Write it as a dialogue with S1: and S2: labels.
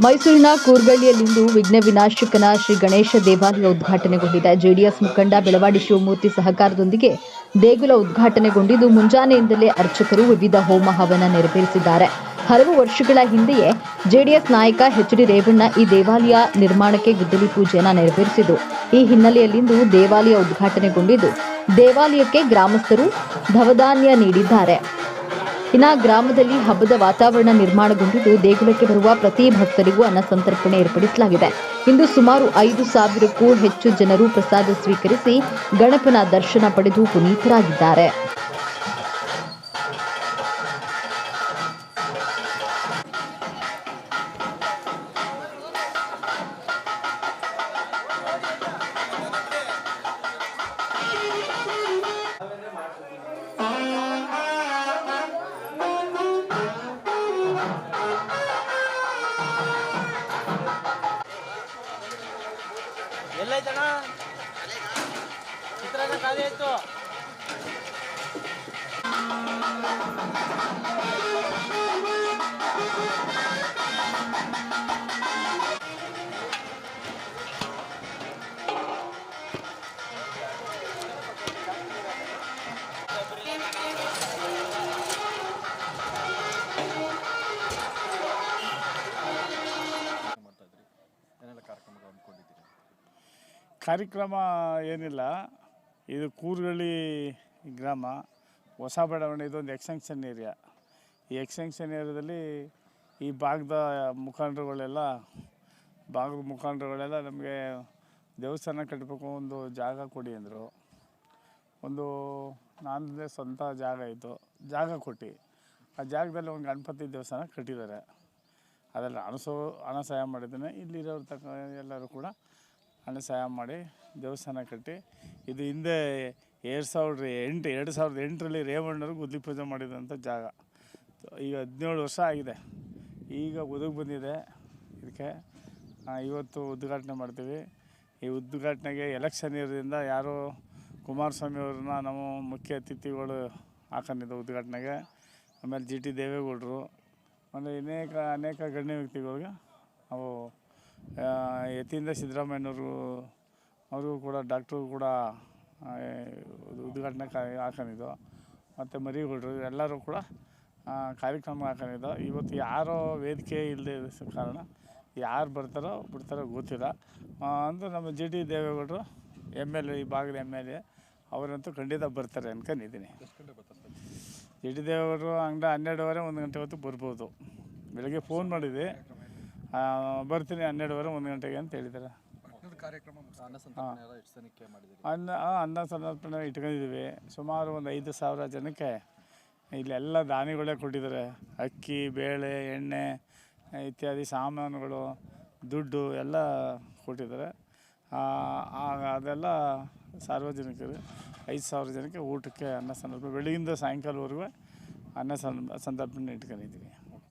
S1: ಮೈಸೂರಿನ ಕೂರ್ಗಳ್ಳಿಯಲ್ಲಿಂದು ವಿಘ್ನ ವಿನಾಶಕನ ಶ್ರೀ ಗಣೇಶ ದೇವಾಲಯ ಉದ್ಘಾಟನೆಗೊಂಡಿದೆ. ಜೆಡಿಎಸ್ ಮುಖಂಡ ಬೆಳವಾಡಿ ಶಿವಮೂರ್ತಿ ಸಹಕಾರದೊಂದಿಗೆ ದೇಗುಲ ಉದ್ಘಾಟನೆಗೊಂಡಿದ್ದು, ಮುಂಜಾನೆಯಿಂದಲೇ ಅರ್ಚಕರು ವಿವಿಧ ಹೋಮ ಹವನ ನೆರವೇರಿಸಿದ್ದಾರೆ. ಹಲವು ವರ್ಷಗಳ ಹಿಂದೆಯೇ ಜೆಡಿಎಸ್ ನಾಯಕ ಎಚ್ ಡಿ ರೇವಣ್ಣ ಈ ದೇವಾಲಯ ನಿರ್ಮಾಣಕ್ಕೆ ಗುದ್ದಲಿ ಪೂಜೆಯನ್ನು ನೆರವೇರಿಸಿದ್ದು ಈ ಹಿನ್ನೆಲೆಯಲ್ಲಿಂದು ದೇವಾಲಯ ಉದ್ಘಾಟನೆಗೊಂಡಿದ್ದು, ದೇವಾಲಯಕ್ಕೆ ಗ್ರಾಮಸ್ಥರು ಧವಧಾನ್ಯ ನೀಡಿದ್ದಾರೆ. ಇನ್ನ ಗ್ರಾಮದಲ್ಲಿ ಹಬ್ಬದ ವಾತಾವರಣ ನಿರ್ಮಾಣಗೊಂಡಿದ್ದು ದೇಗುಲಕ್ಕೆ ಬರುವ ಪ್ರತಿ ಭಕ್ತರಿಗೂ ಅನ್ನ ಸಂತರ್ಪಣೆ ಏರ್ಪಡಿಸಲಾಗಿದೆ. ಇಂದು ಸುಮಾರು ಐದು ಸಾವಿರಕ್ಕೂ ಹೆಚ್ಚು ಜನರು ಪ್ರಸಾದ ಸ್ವೀಕರಿಸಿ ಗಣಪನ ದರ್ಶನ ಪಡೆದು ಪುನೀತರಾಗಿದ್ದಾರೆ.
S2: ಎಲ್ಲೈತಣ್ಣ ಚಿತ್ರಾನ್ನ ಖಾಲಿ ಆಯ್ತು.
S3: ಕಾರ್ಯಕ್ರಮ ಏನಿಲ್ಲ. ಇದು ಕೂರ್ಗಳ್ಳಿ ಗ್ರಾಮ. ಹೊಸ ಬಡಾವಣೆ, ಇದೊಂದು ಎಕ್ಸ್ಟೆನ್ಷನ್ ಏರಿಯಾ ಈ ಎಕ್ಸ್ಟೆನ್ಷನ್ ಏರಿಯಾದಲ್ಲಿ ಈ ಭಾಗದ ಮುಖಂಡರುಗಳೆಲ್ಲ ಭಾಗದ ಮುಖಂಡರುಗಳೆಲ್ಲ ನಮಗೆ ದೇವಸ್ಥಾನ ಕಟ್ಟಬೇಕು ಒಂದು ಜಾಗ ಕೊಡಿ ಅಂದರು. ಒಂದು ನಾನೇ ಸ್ವಂತ ಜಾಗ ಇತ್ತು. ಜಾಗ ಕೊಟ್ಟು. ಆ ಜಾಗದಲ್ಲಿ ಒಂದು ಗಣಪತಿ ದೇವಸ್ಥಾನ ಕಟ್ಟಿದ್ದಾರೆ. ಅದರಲ್ಲಿ ಅನಸೋ ಹಣ ಸಹಾಯ ಮಾಡಿದ್ದೇನೆ. ಇಲ್ಲಿರೋರು ತಕ್ಕ ಎಲ್ಲರೂ ಕೂಡ ಹಣ ಸಹಾಯ ಮಾಡಿ ದೇವಸ್ಥಾನ ಕಟ್ಟಿ, ಇದು ಹಿಂದೆ ಎರಡು ಸಾವಿರದ ಎಂಟು, ಎರಡು ಸಾವಿರದ ಎಂಟರಲ್ಲಿ ರೇವಣ್ಣರು ಗುದ್ಲಿ ಪೂಜೆ ಮಾಡಿದಂಥ ಜಾಗ. ಈಗ ಹದಿನೇಳು ವರ್ಷ ಆಗಿದೆ. ಈಗ ಒದಗಿ ಬಂದಿದೆ. ಇದಕ್ಕೆ ಇವತ್ತು ಉದ್ಘಾಟನೆ ಮಾಡ್ತೀವಿ. ಈ ಉದ್ಘಾಟನೆಗೆ ಎಲೆಕ್ಷನ್ ಇರೋದ್ರಿಂದ ಯಾರು ಕುಮಾರಸ್ವಾಮಿ ಅವ್ರನ್ನ ನಾವು ಮುಖ್ಯ ಅತಿಥಿಗಳು ಹಾಕೊಂಡಿದ್ದೆ ಉದ್ಘಾಟನೆಗೆ. ಆಮೇಲೆ ಜಿ ಟಿ ದೇವೇಗೌಡರು. ಆಮೇಲೆ ಅನೇಕ ಅನೇಕ ಗಣ್ಯ ವ್ಯಕ್ತಿಗಳಿಗೆ ನಾವು ಯತಿಯಿಂದ ಸಿದ್ದರಾಮಯ್ಯನವರು ಅವರು ಕೂಡ ಡಾಕ್ಟ್ರು ಕೂಡ ಉದ್ಘಾಟನೆ ಹಾಕೊಂಡಿದ್ದು. ಮತ್ತು ಮರಿಗೌಡರು ಎಲ್ಲರೂ ಕೂಡ ಕಾರ್ಯಕ್ರಮ ಹಾಕೊಂಡಿದ್ದು. ಇವತ್ತು ಯಾರೋ ವೇದಿಕೆ ಇಲ್ಲದೆ ಕಾರಣ ಯಾರು ಬರ್ತಾರೋ ಬಿಡ್ತಾರೋ ಗೊತ್ತಿಲ್ಲ. ಅಂದರೆ ನಮ್ಮ ಜಿ ಡಿ ದೇವೇಗೌಡರು ಎಂ ಎಲ್ ಎ ಈ ಭಾಗದ ಎಂ ಎಲ್ ಎ ಅವರಂತೂ ಖಂಡಿತ ಬರ್ತಾರೆ ಅನ್ಕೊಂಡಿದ್ದೀನಿ. ಜಿ ಡಿ ದೇವೇಗೌಡರು ಹಂಗೆ ಹನ್ನೆರಡುವರೆ ಒಂದು ಗಂಟೆ ಹೊತ್ತು ಬರ್ಬೋದು. ಬೆಳಗ್ಗೆ ಫೋನ್ ಮಾಡಿದ್ವಿ ಆ, ಬರ್ತೀನಿ ಹನ್ನೆರಡುವರೆ ಒಂದು ಗಂಟೆಗೆ ಅಂತ ಹೇಳಿದ್ದಾರೆ. ಅನ್ನ ಅನ್ನ ಸಂತರ್ಪಣೆ ಇಟ್ಕೊಂಡಿದ್ದೀವಿ. ಸುಮಾರು ಒಂದು ಐದು ಸಾವಿರ ಜನಕ್ಕೆ ಇಲ್ಲೆಲ್ಲ ದಾನಿಗಳೇ ಕೊಟ್ಟಿದ್ದಾರೆ. ಅಕ್ಕಿ ಬೇಳೆ ಎಣ್ಣೆ ಇತ್ಯಾದಿ ಸಾಮಾನುಗಳು ದುಡ್ಡು ಎಲ್ಲ ಕೊಟ್ಟಿದ್ದಾರೆ. ಅದೆಲ್ಲ ಸಾರ್ವಜನಿಕರು ಐದು ಸಾವಿರ ಜನಕ್ಕೆ ಊಟಕ್ಕೆ ಅನ್ನ ಸಂತರ್ಪಣೆ ಬೆಳಗಿಂದ ಸಾಯಂಕಾಲವರೆಗೂ ಅನ್ನ ಸಂದರ್ಭ ಸಂತರ್ಪಣೆ ಇಟ್ಕೊಂಡಿದ್ದೀವಿ.